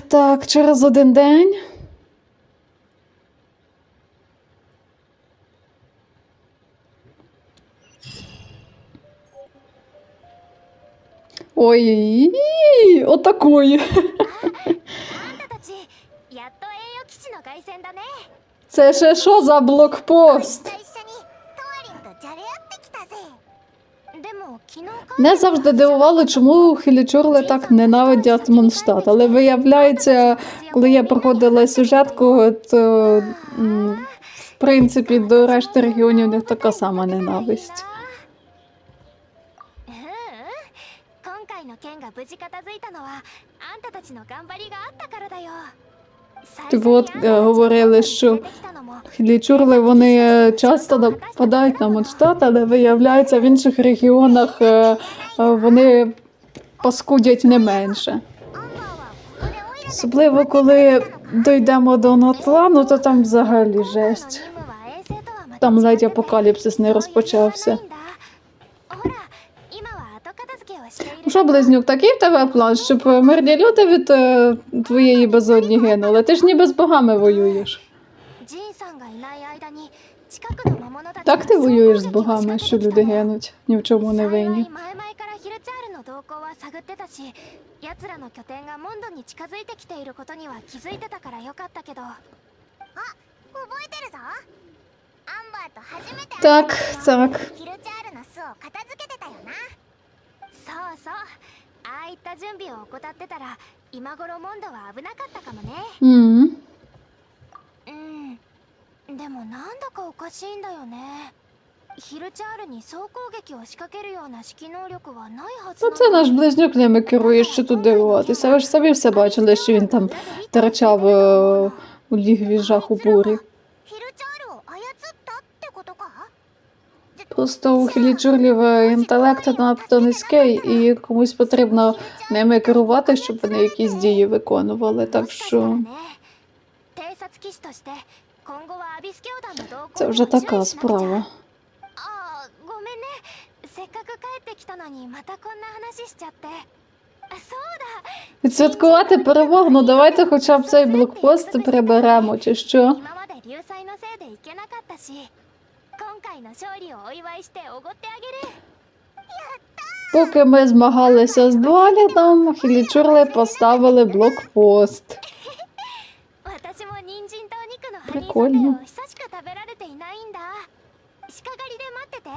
Так, через один день. Ой, отакої. Це ще що за блокпост? Не завжди дивувало, чому хілічурли так ненавидять Монштадт. Але виявляється, коли я проходила сюжетку, то в принципі до решти регіонів них така сама ненависть. Типу от е, говорили, що хлічурли вони е, часто нападають на Монштадт, але виявляється, в інших регіонах е, е, вони паскудять не менше. Особливо коли дійдемо до Нотлану, то там взагалі жесть. Там ледь апокаліпсис не розпочався. Ну що, близнюк, такий в тебе план, щоб е, мирні люди від е, твоєї безодні гинули. Ти ж ніби з богами воюєш. Так ти воюєш з богами, що люди гинуть, ні в чому не винні. Так, так. そうそうああいった準備を怠ってたら今頃モンドは危なかったかもね м うんでもなんだかおかしいんだよねヒルチャールに総攻撃を仕掛けるような指揮能力はないはず Ну な це の наш близнюк ними керує, що тут дивуватися. Ви ж самі все бачили, що він там торчав е, у лігві жаху бурі. ヒルチャール Просто у хіліджурлів е, інтелект надто ну, низький, і комусь потрібно ними керувати, щоб вони якісь дії виконували. Так що це вже така справа. Відсвяткувати перемогу, ну давайте хоча б цей блокпост приберемо, чи що. 今まで流祭のせいで行けなかったし今回の勝利をお祝いしておごってあげる Поки ми змагалися з Дуаліном, хілічурли поставили блокпост. 私も人参とお肉のハニーソテ Прикольно. ーを久しく食べられていないんだ鹿狩りで待ってて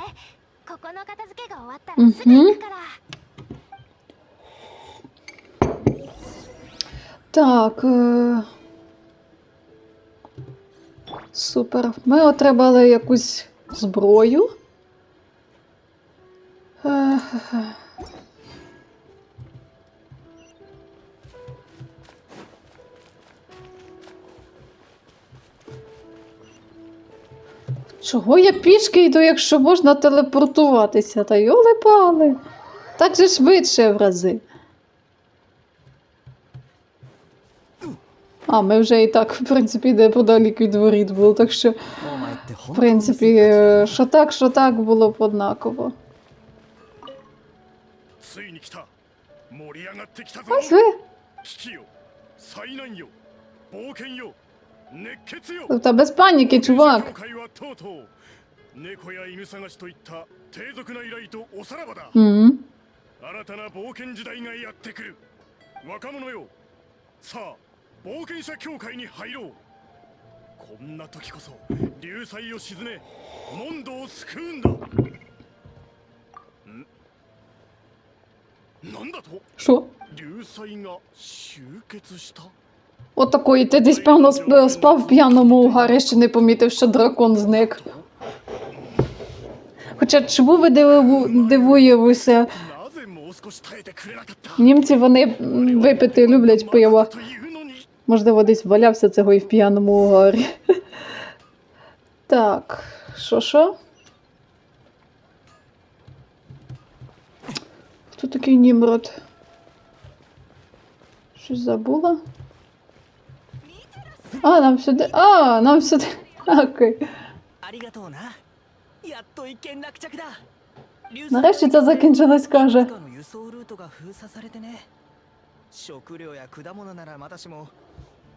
ここの片付けが終わったらすぐ行くから、 Так. Е... Супер. Ми отримали якусь зброю. Е, Чого я пішки йду, якщо можна телепортуватися? Та йоли пали. Так же швидше в рази. А, ми вже і так, в принципі, неподалік від воріт було, так що в 当にせっ принципі, かちだ е, що так, що так було б однаково. ついに来た盛り上がってきたぞ Ось ви. 危機よ災難よ冒険よ熱血よ Тобто без паніки, 教 чувак. 会はとうとう猫や犬探しといった低俗な依頼とおさらばだ М. 新たな冒険時代がやってくる若者よさあ冒険者協会に入ろう こんな時こそ流祭を沈めモンドを救うんだんなんだと Що? 流祭が集結した Отакої, ти десь, певно, сп- спав в п'яному угарі, ще не помітив, що дракон зник. Хоча чому ви диву- дивуєтеся? なぜもう少し耐えてくれなかった Німці вони м, випити люблять пиво. というのに Можливо, десь валявся цього і в п'яному угарі. Так, що що? Хто такий німрод? Щось забула? А, нам сюди. А, нам сюди. Окей. Нарешті це закінчилось, каже. 食料や果物ならまだしも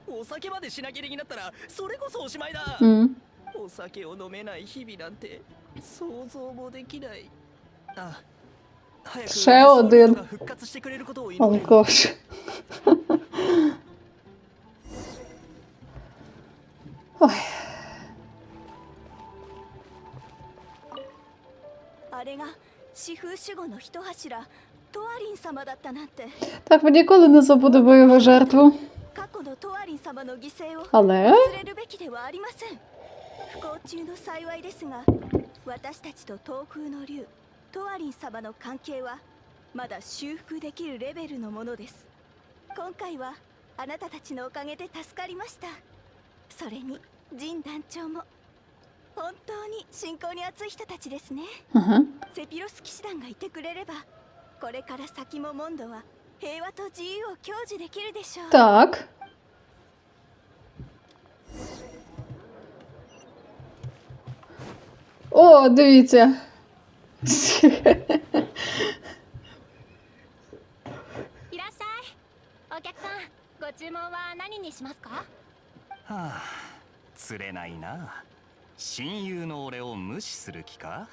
お酒まで品切れになったらそれこそおしまいだ、うん、お酒を飲めない日々なんて想像もできない。あ早く復活してくれることを祈る。あれが四風守護の一柱。トワリン様だったなんて Так, ми ніколи не забудемо його жертву. 過去のトワリン様の犠牲を Але 忘れるべきではありません不幸中の幸いですが私たちと東風の竜トワリン様の関係はまだ修復できるレベルのものです今回はあなたたちのおかげで助かりましたそれにジン団長も本当に信仰に熱い人たちですね Ага. セピロス騎士団がいてくれれば これから先もモンドは平和と自由を享受できるでしょう Так. О, дивіться. いらっしゃいお客さんご注文は何にしますかはあ釣れないな親友の俺を無視する気か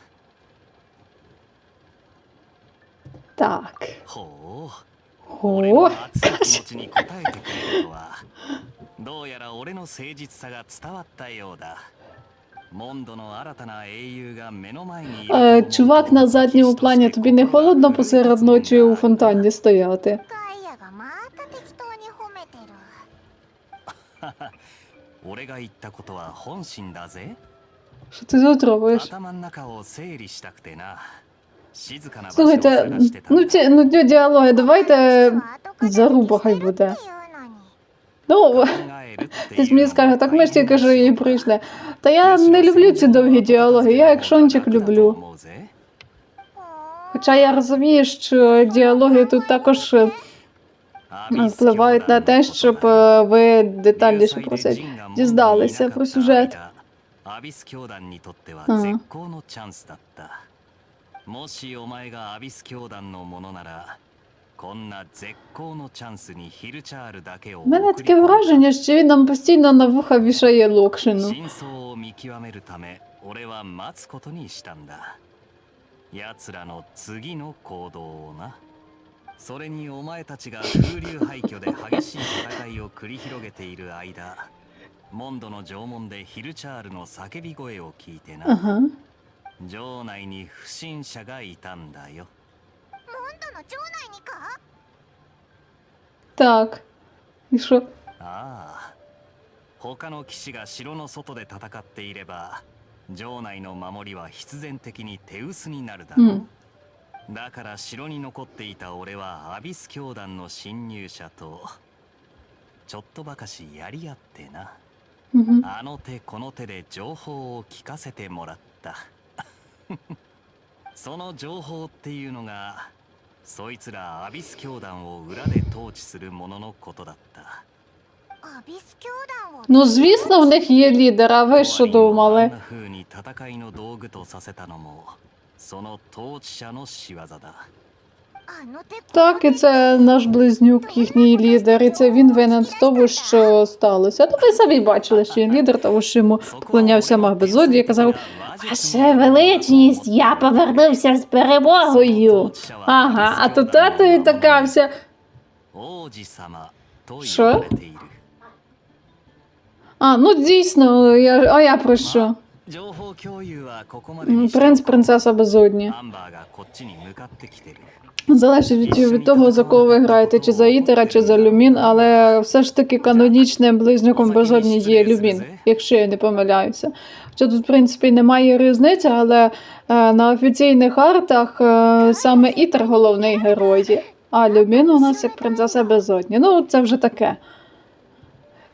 Так. ほう俺の О, 熱い気持ちに応えてくれるとはどうやら俺の誠実さが伝わったようだモンドの新たな英雄が目の前にいると思 Е, うと чувак на задньому плані, тобі не холодно посеред ночі у фонтані стояти? ガイアがまた適当に褒めてる俺が言ったことは本心だぜ Що ти тут робиш? 頭の中を整理したくてな静かな場所を Слухайте, ну ці ну діалоги, давайте заруба хай буде. Ну, ти ж мені скаже, так ми ж тільки ж її прийшли. Та я не люблю ці довгі діалоги, я якшончик люблю. Хоча я розумію, що діалоги тут також е, впливають на те, щоб е, ви детальніше про це дізналися про сюжет. Ага. もしお前がアビス教団のものならこんな絶好のチャンスにヒルチャールだけを У мене 送り таке 込む враження, що він нам постійно на вуха вішає локшину. 真相を見極めるため俺は待つことにしたんだ奴らの次の行動をなそれにお前たちが風流廃墟で激しい戦いを繰り広げている間モンドの縄文でヒルチャールの叫び声を聞いてな、 Ага. 城内に不審者がいたんだよモンドの城内にか Так. І що? ああ他の騎士が城の外で戦っていれば城内の守りは必然的に手薄になるだろう、うんだから城に残っていた俺はアビス教団の侵入者とちょっとばかしやり合ってな Угу. あの手この手で情報を聞かせてもらった その情報っていうのがそいつらアビス教団を裏で統治する者のことだったアビス教団を Ну, звісно, в них є лідер, а ви що あん думали? な風に戦いの道具とさせたのもその統治者の仕業だあの手こ Так, і це наш близнюк, їхній лідер, і це він винен в тому, що сталося. То ви самі бачили, що він лідер, тому що йому поклонявся Магбезоді і казав Ваше величність, я повернувся з перемогою. Ага, а то тато він такався. Що? А, ну дійсно, я а я про що? Принц принцеса безодні. Залежить від того, за кого ви граєте, чи за Ітера, чи за Люмін, але все ж таки канонічним близнюком безодні є Люмін, якщо я не помиляюся. Що тут, в принципі, немає різниці, але е, на офіційних артах е, саме Ітер головний герой, а Люмін у нас як принцеса безодні. Ну, це вже таке.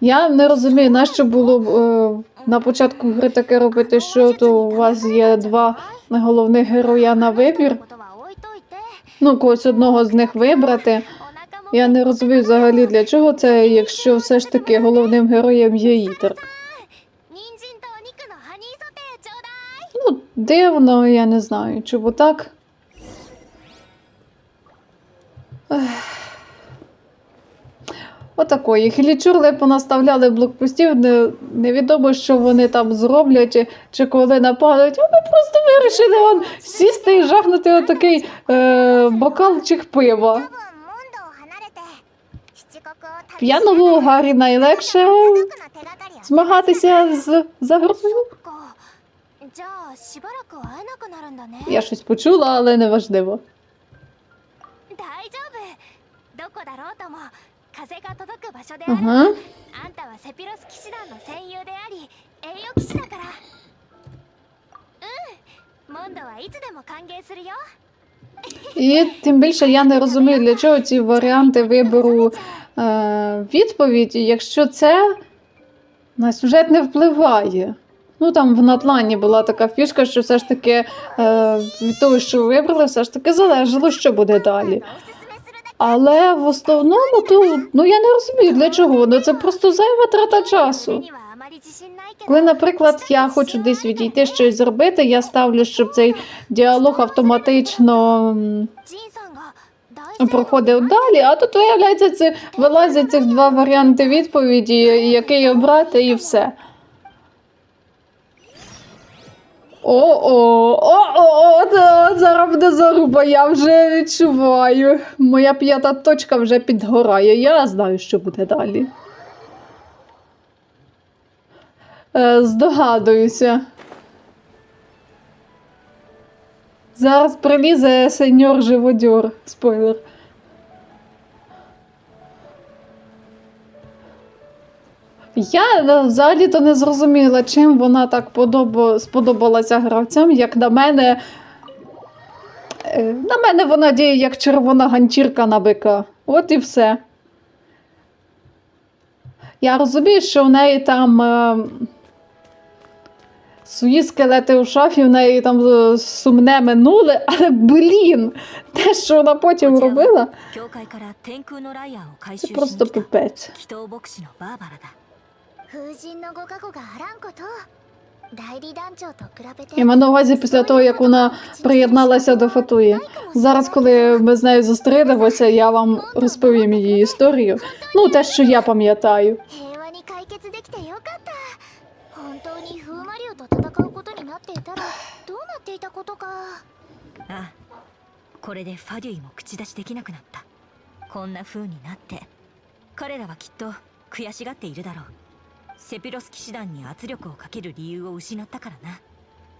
Я не розумію, нащо було б е, на початку гри таке робити, що то у вас є два головних героя на вибір, ну когось одного з них вибрати. Я не розумію взагалі для чого це, якщо все ж таки головним героєм є Ітер. Ну, дивно, я не знаю, чому так. Ех. Отакої. Хілічурли понаставляли блокпостів, не, невідомо, що вони там зроблять, чи, чи коли нападуть. Вони просто вирішили он, сісти і жахнути отакий е, бокалчик пива. 多分モンドを離れて七国を旅しП'яному Гаррі найлегше 家族の手がかりを змагатися з загрозою. そっかじゃあしばらく会えなくなるんだね Я щось почула, але не важливо. 大丈夫どこだろうとも 風が届く場所であれば、 Ага. あんたはセピロス騎士団の戦友であり栄誉騎士だからうんモンドはいつでも歓迎するよ І тим більше я не розумію, для чого ці варіанти вибору е, відповіді, якщо це на сюжет не впливає. Ну там в Натлані була така фішка, що все ж таки е, від того, що вибрали, все ж таки залежало, що буде далі. Але в основному то ну я не розумію для чого. Ну це просто зайва трата часу. Коли, наприклад, я хочу десь відійти щось зробити, я ставлю, щоб цей діалог автоматично проходив далі. А тут виявляється це вилазять цих два варіанти відповіді, який обрати, і все. О-о, о-о, та- зараз буде заруба, я вже відчуваю. Моя п'ята точка вже підгорає. Я знаю, що буде далі. Е, здогадуюся. Зараз прилізе сеньор живодьор. Спойлер. Я ну, взагалі то не зрозуміла, чим вона так подобо... сподобалася гравцям, як на мене. Е, на мене вона діє як червона ганчірка на бика. От і все. Я розумію, що в неї там е, свої скелети у шафі, в неї там е, сумне минуле, але блін, те, що вона потім робила, це просто пипець. 風神のご加護があらんこと代理団長と比べて Я маю на увазі після того, як вона приєдналася до Фатуї. Зараз, коли ми з нею зустрінемося, я вам розповім її історію. Ну, те, що я пам'ятаю. 平和に解決できてよかった本当に風魔竜と戦うことになっていたらどうなっていたことかああこれでファデュイも口出しできなくなったこんな風になって彼らはきっと悔しがっているだろう セピロス騎士団に圧力をかける理由を失ったからな。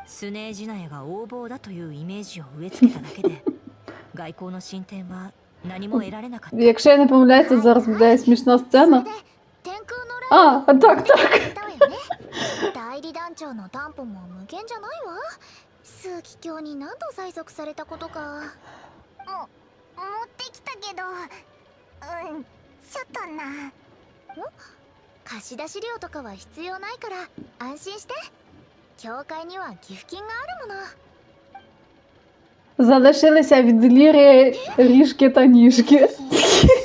スネージナエが横暴だというイメージを植え付けただけで 外交の進展は何も得られなかった。Якщо я не あ、だめだ代理団長の担保も無限じゃないわ。枢機卿に何度催促されたことか。もってきたけど。うんちょっとな。貸し出し料とかは必要ないから安心して教会には寄付金があるもの Залишилися від ліри ріжки та ніжки.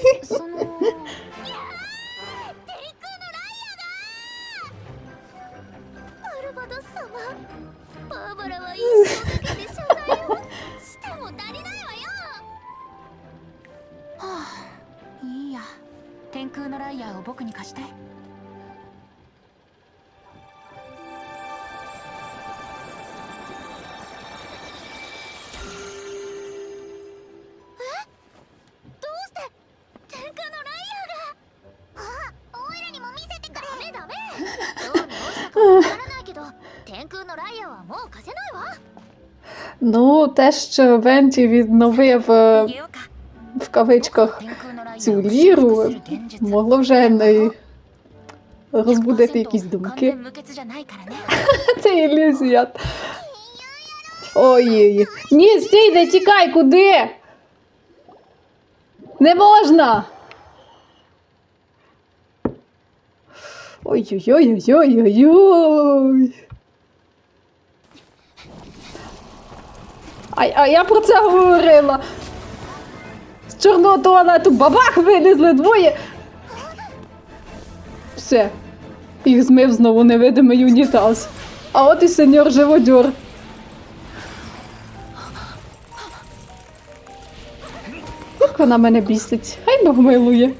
Ну, те, що Венті відновив е, в кавичках цю ліру, могло вже не розбудити якісь думки. Це ілюзія. Ой-ой-ой. Ні, стій, не тікай, куди? Не можна. Ой-ой-ой-ой-ой-ой. А, а я про це говорила. З чорного туалету бабах вилізли двоє. Все. Їх змив знову невидимий унітаз. А от і сеньор живодьор. Як вона мене бісить. Хай Бог милує.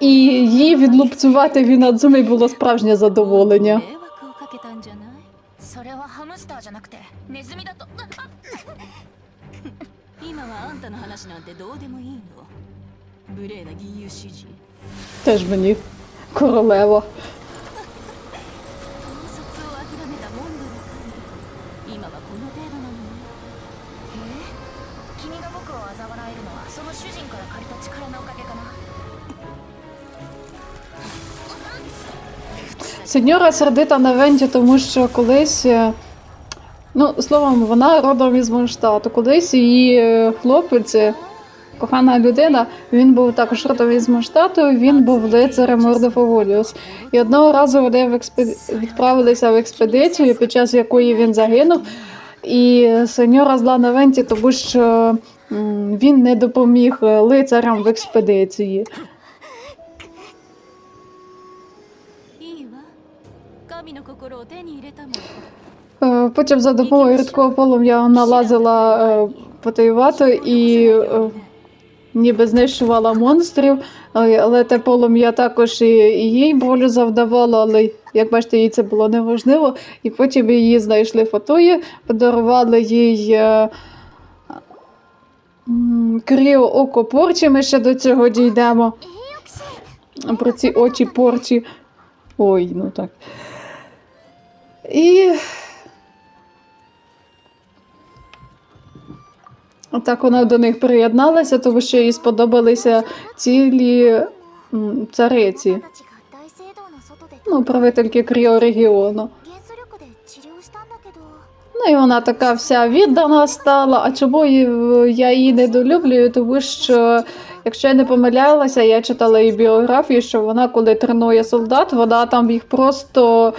І її відлупцювати від Надзуми було справжнє задоволення. Теж мені королева. Сеньора сердита на Венті, тому що колись. е, Ну, словом, вона родом із Монштату. Колись її е, хлопець, е, кохана людина, він був також родом із Монштату, він був лицарем Фаволіус. І одного разу вони в експе... відправилися в експедицію, під час якої він загинув. І сеньора зла на Венті, тому що він не допоміг лицарям в експедиції. Потім за допомогою рідкого полум'я вона лазила е, по і е, ніби знищувала монстрів, але, те полум'я також і, їй болю завдавало, але як бачите, їй це було неважливо. І потім її знайшли фотої, подарували їй е, кріо око порчі. Ми ще до цього дійдемо. Про ці очі порчі. Ой, ну так. І так вона до них приєдналася, тому що їй сподобалися цілі цариці. Ну, правительки кріорегіону. Ну і вона така вся віддана стала. А чому е, я її недолюблюю? Тому що, якщо я не помилялася, я читала її біографію, що вона, коли тренує солдат, вона там їх просто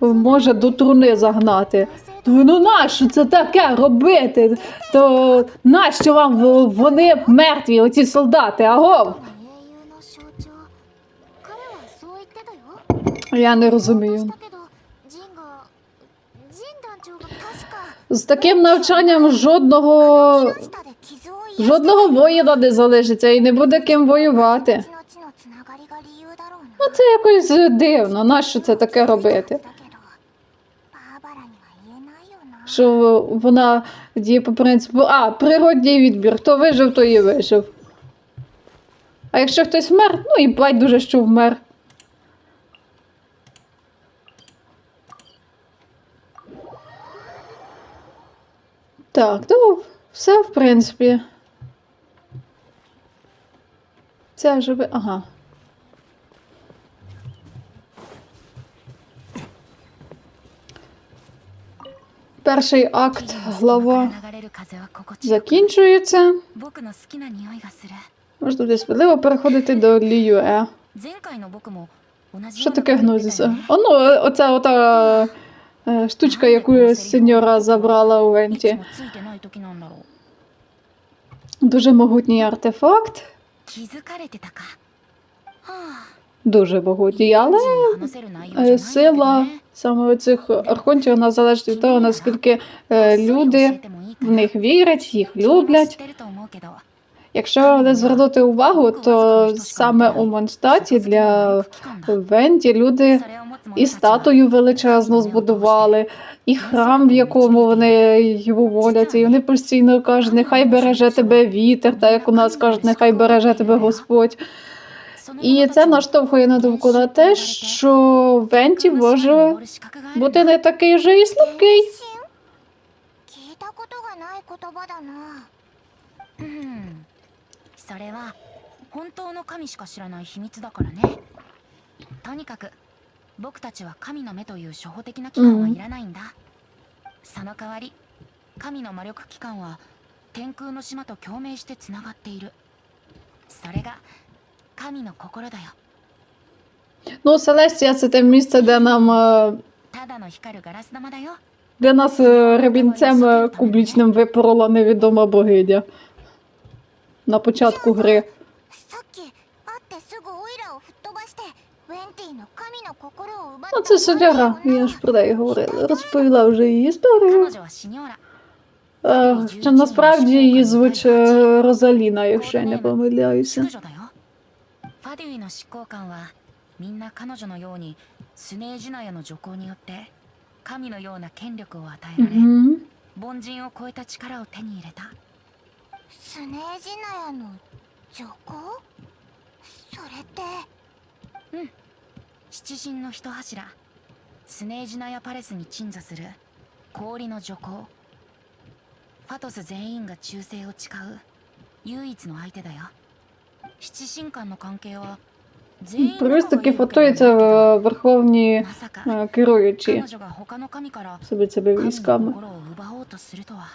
може до труни загнати. Ну нащо це таке робити? То нащо вам вони мертві, оці солдати? Аго? Я не розумію. З таким навчанням жодного жодного воїна не залишиться і не буде ким воювати. Ну це якось дивно. Нащо це таке робити? Що вона діє по принципу, а, природній відбір. Хто вижив, той і вижив. А якщо хтось вмер, ну і байдуже, що вмер. Так, ну, все, в принципі. Це вже. Ага. Перший акт глава закінчується. Можна буде справедливо переходити до Ліюе. Що таке гнозіса? О, ну, оця ота е, штучка, яку сеньора забрала у Венті. Дуже могутній артефакт. Дуже могутній, але е, сила саме оцих архонтів вона залежить від того, наскільки е, люди в них вірять, їх люблять. Якщо не звернути увагу, то саме у Монстаті для Венті люди і статую величезну збудували, і храм, в якому вони його моляться, і вони постійно кажуть, нехай береже тебе вітер, та як у нас кажуть, нехай береже тебе Господь. І це наштовхує на думку на те, що Венті може бути не такий же і слабкий. 聞いたことがない言葉だなうんそれは本当の神しか知らない秘密だからねとにかく僕たちは神の目という初歩的な機関はいらないんだ、その代わり神の魔力機関は天空の島と共鳴してつながっているそれが 神の心だよ Ну, Селестія це те місце, де нам е, ただの光るガラス玉だよ де нас е, ребінцем е, кубічним випорола невідома богиня на початку гри. さっき会ってすぐオイラを吹っ飛ばしてウェンティの神の心を奪っ Ну, це Соляра, я ж про неї говорила. Розповіла вже її 彼 історію. 女はシニョーラ Е, Що насправді її звуть е, Розаліна, якщо я не помиляюся. 淑女だよ ファデュイの執行官はみんな彼女のようにスネージュナヤの助行によって神のような権力を与えられ、凡人を超えた力を手に入れた。スネージナヤの助行？それって。うん。七人の一柱。スネージナヤパレスに鎮座する。氷の助行。ファトス全員が忠誠を誓う。唯一の相手だよ。七神間の関係は全員 Просто 仲がいい таки わけではないけ фотуються ど верховні まさか е, керуючі 彼女が他の神から собі себе 神の військами. 心を奪おうとするとは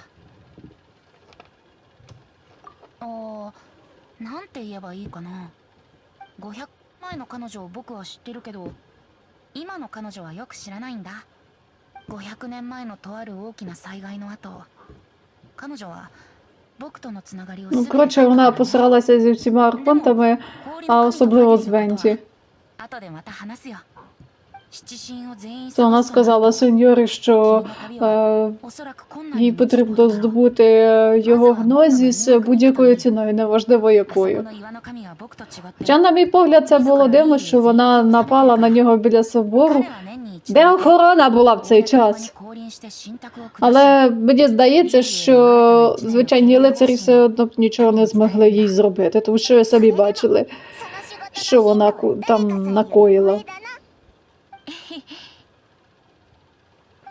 あーなんて言えばいいかな500前の彼女を僕は知ってるけど今の彼女はよく知らないんだ500年前のとある大きな災害の後彼女は僕とのつながりを Ну, ну, коротше, вона посралася зі всіма архонтами, а особливо з Венті. То вона сказала сеньорі, що е, їй потрібно здобути е, його гнозіс будь-якою ціною, неважливо якою. Хоча, на мій погляд, це було дивно, що вона напала на нього біля собору. Де охорона була в цей час? Але мені здається, що звичайні лицарі все одно б нічого не змогли їй зробити, тому що ви самі бачили, що вона там накоїла.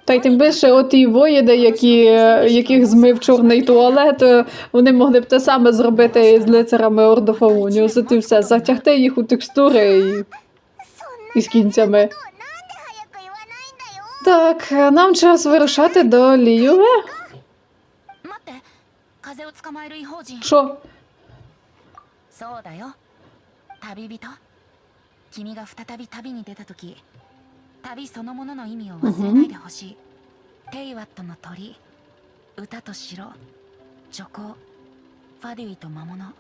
Та й тим більше от і воїни, які, е, яких змив чорний туалет, е, вони могли б те саме зробити з лицарами Ордофауніус. Ти все, затягти їх у текстури і, і з кінцями. Так, нам час вирушати до Ліюве. Що? そうだよ旅人君が再び旅に出た時旅そのものの意味を忘れないでほしい、テイワットの鳥歌と城女皇ファデュイと魔物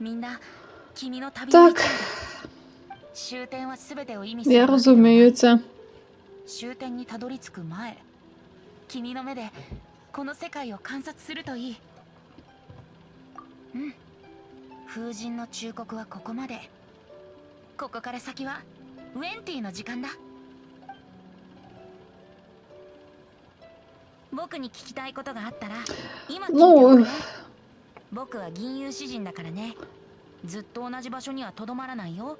みんな君の旅の Так, 一部だ終点は全てを意味する я わけではない розумію це. 終点にたどり着く前君の目でこの世界を観察するといいうん風神の忠告はここまでここから先はウェンティの時間だ 僕に聞きたいことがあったら今聞いておくね僕は銀融詩人だからねずっと同じ場所にはとどまらないよ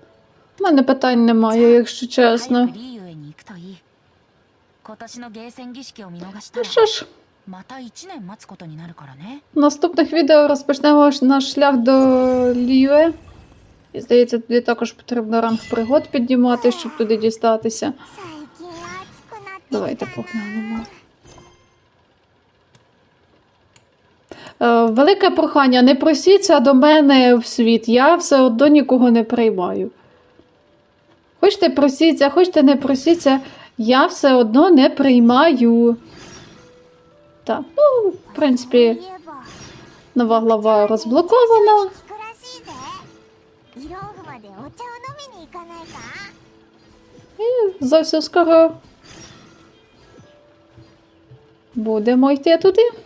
У мене питань немає, якщо 早 чесно. くリーユへに行くといい今年のゲーセン儀式を見逃した Ну ら що ж, また1年待つことになるからね в наступних відео розпочнемо ж наш шлях до Ліюе. І здається, туди також потрібно ранг пригод піднімати, щоб туди дістатися. 最近暑くなってき Давайте たな поглянемо. Е, велике прохання, не просіться до мене в світ, я все одно нікого не приймаю. Хочете просіться, хочете не просіться, я все одно не приймаю. Так, ну, в принципі, нова глава розблокована. І зовсім скоро будемо йти туди.